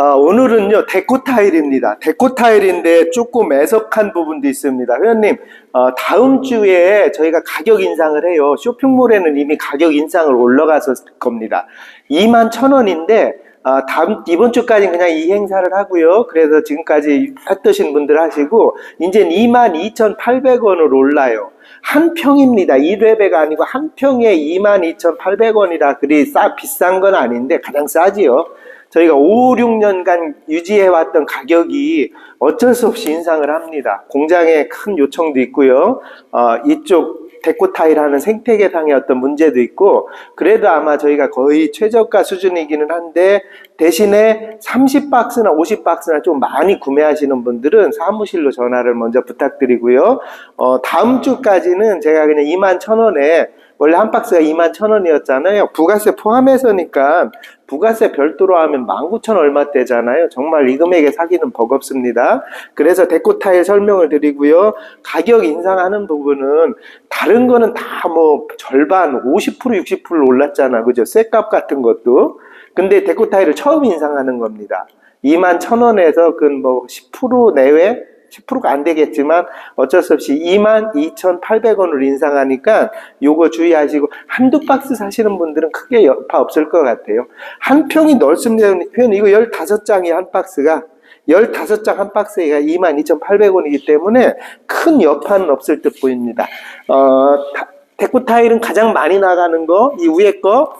아, 오늘은요, 데코 타일입니다. 데코 타일인데 조금 애석한 부분도 있습니다. 회원님, 어, 다음 주에 저희가 가격 인상을 해요. 쇼핑몰에는 이미 가격 인상을 올라가서 겁니다. 2만 천 원인데, 아, 다음, 이번 주까지는 그냥 이 행사를 하고요. 그래서 지금까지 했드신 분들 하시고, 이제 22,800원으로 올라요. 한 평입니다. 1회배가 아니고 한 평에 22,800원이라 그리 싸, 비싼 건 아닌데 가장 싸지요. 저희가 5, 6년간 유지해왔던 가격이 어쩔 수 없이 인상을 합니다. 공장에 큰 요청도 있고요. 어, 이쪽 데코 타일 하는 생태계상의 어떤 문제도 있고, 그래도 아마 저희가 거의 최저가 수준이기는 한데, 대신에 30박스나 50박스나 좀 많이 구매하시는 분들은 사무실로 전화를 먼저 부탁드리고요. 어, 다음 주까지는 제가 그냥 2만 천 원에 원래 한 박스가 2만 천 원이었잖아요. 부가세 포함해서니까 부가세 별도로 하면 19,000 얼마 대잖아요. 정말 이 금액에 사기는 버겁습니다. 그래서 데코 타일 설명을 드리고요. 가격 인상하는 부분은 다른 거는 다 뭐 절반 50% 60% 올랐잖아. 그죠? 쇠값 같은 것도. 근데 데코 타일을 처음 인상하는 겁니다. 2만 천 원에서 그뭐10% 내외 10%가 안 되겠지만 어쩔 수 없이 22,800원으로 인상하니까 요거 주의하시고 한두 박스 사시는 분들은 크게 여파 없을 것 같아요. 한 평이 넓습니다. 표현 이거 15장이 한 박스가 15장 한 박스가 22,800원이기 때문에 큰 여파는 없을 듯 보입니다. 어, 타- 데코 타일은 가장 많이 나가는 거, 이 위에 거,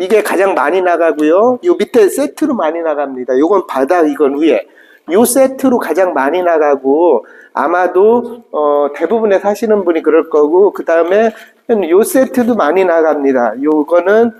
이게 가장 많이 나가고요. 요 밑에 세트로 많이 나갑니다. 요건 바닥, 이건 위에. 요 세트로 가장 많이 나가고 아마도 어, 대부분의 사시는 분이 그럴 거고 그 다음에 요 세트도 많이 나갑니다. 요거는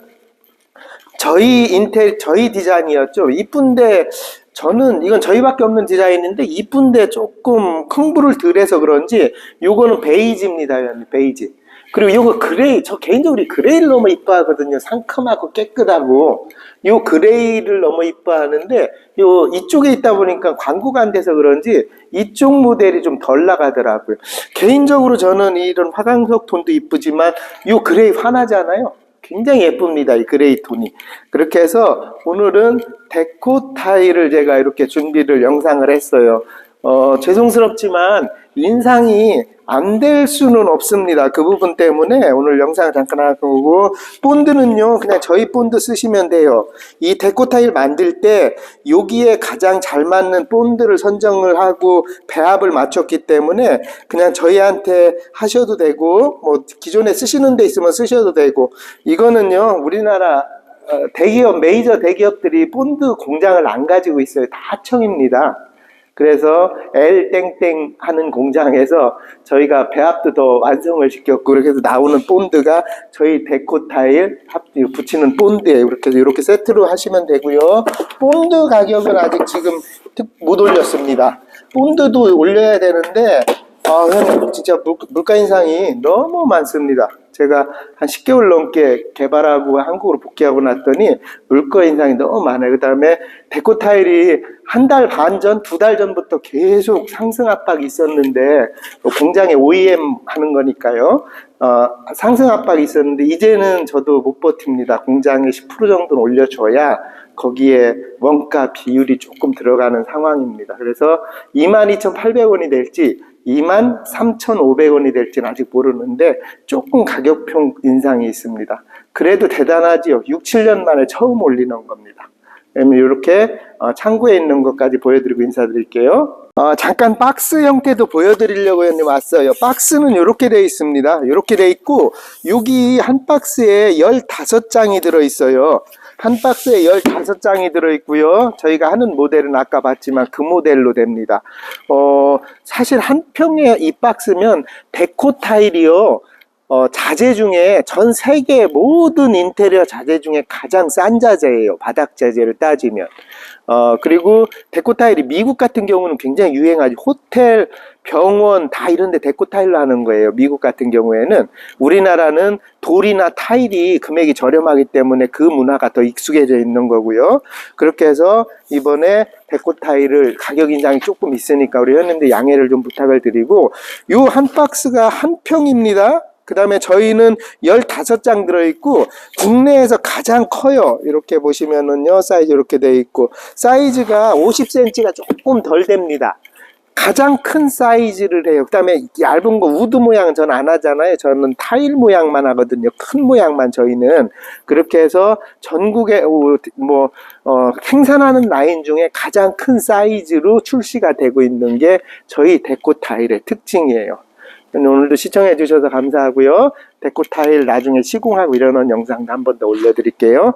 저희 인텔 저희 디자인이었죠. 이쁜데 저는 이건 저희밖에 없는 디자인인데 이쁜데 조금 흥부를 덜해서 그런지 요거는 베이지입니다. 베이지. 그리고 요거 그레이 저 개인적으로 이 그레이를 너무 이뻐하거든요. 상큼하고 깨끗하고 요 그레이를 너무 이뻐하는데 요 이쪽에 있다 보니까 광고가 안 돼서 그런지 이쪽 모델이 좀 덜 나가더라고요. 개인적으로 저는 이런 화강석 톤도 이쁘지만 요 그레이 환하잖아요. 굉장히 예쁩니다. 이 그레이 톤이. 그렇게 해서 오늘은 데코 타일을 제가 이렇게 준비를 영상을 했어요. 어, 죄송스럽지만 인상이 안 될 수는 없습니다. 그 부분 때문에 오늘 영상을 잠깐 할 거고 본드는요 그냥 저희 본드 쓰시면 돼요. 이 데코 타일 만들 때 여기에 가장 잘 맞는 본드를 선정을 하고 배합을 맞췄기 때문에 그냥 저희한테 하셔도 되고 뭐 기존에 쓰시는 데 있으면 쓰셔도 되고 이거는요 우리나라 어, 대기업 메이저 대기업들이 본드 공장을 안 가지고 있어요. 다 하청입니다. 그래서 L땡땡 하는 공장에서 저희가 배합도 더 완성을 시켰고 그렇게 해서 나오는 본드가 저희 데코 타일 합- 붙이는 본드예요. 이렇게 이렇게 세트로 하시면 되고요. 본드 가격은 아직 지금 특- 못 올렸습니다. 본드도 올려야 되는데 아, 형 진짜 물, 물가 인상이 너무 많습니다. 제가 한 10개월 넘게 개발하고 한국으로 복귀하고 났더니 물가 인상이 너무 많아요. 그 다음에 데코 타일이 한 달 반 전, 두 달 전부터 계속 상승 압박이 있었는데 뭐 공장에 OEM 하는 거니까요. 어, 상승 압박이 있었는데 이제는 저도 못 버팁니다. 공장에 10% 정도는 올려줘야 거기에 원가 비율이 조금 들어가는 상황입니다. 그래서 22,800원이 될지 23,500원이 될지는 아직 모르는데 조금 가격평 인상이 있습니다. 그래도 대단하지요. 6, 7년 만에 처음 올리는 겁니다. 이렇게 어, 창구에 있는 것까지 보여드리고 인사드릴게요. 어, 잠깐 박스 형태도 보여드리려고 형님 왔어요. 박스는 이렇게 되어 있습니다. 이렇게 되어 있고 여기 한 박스에 15장이 들어있어요. 한 박스에 15장이 들어있고요. 저희가 하는 모델은 아까 봤지만 그 모델로 됩니다. 어, 사실 한 평에 이 박스면 데코 타일이요. 어, 자재 중에 전 세계 모든 인테리어 자재 중에 가장 싼 자재예요. 바닥 자재를 따지면. 어, 그리고 데코 타일이 미국 같은 경우는 굉장히 유행하지. 호텔, 병원 다 이런데 데코 타일로 하는 거예요. 미국 같은 경우에는 우리나라는 돌이나 타일이 금액이 저렴하기 때문에 그 문화가 더 익숙해져 있는 거고요. 그렇게 해서 이번에 데코 타일을 가격 인상이 조금 있으니까 우리 회원님들 양해를 좀 부탁을 드리고 요한 박스가 한 평입니다. 그 다음에 저희는 15장 들어있고, 국내에서 가장 커요. 이렇게 보시면은요, 사이즈 이렇게 돼 있고, 사이즈가 50cm가 조금 덜 됩니다. 가장 큰 사이즈를 해요. 그 다음에 얇은 거 우드 모양 전 안 하잖아요. 저는 타일 모양만 하거든요. 큰 모양만 저희는. 그렇게 해서 전국에 오, 뭐, 어, 생산하는 라인 중에 가장 큰 사이즈로 출시가 되고 있는 게 저희 데코 타일의 특징이에요. 오늘도 시청해 주셔서 감사하고요. 데코 타일 나중에 시공하고 이러는 영상도 한 번 더 올려드릴게요.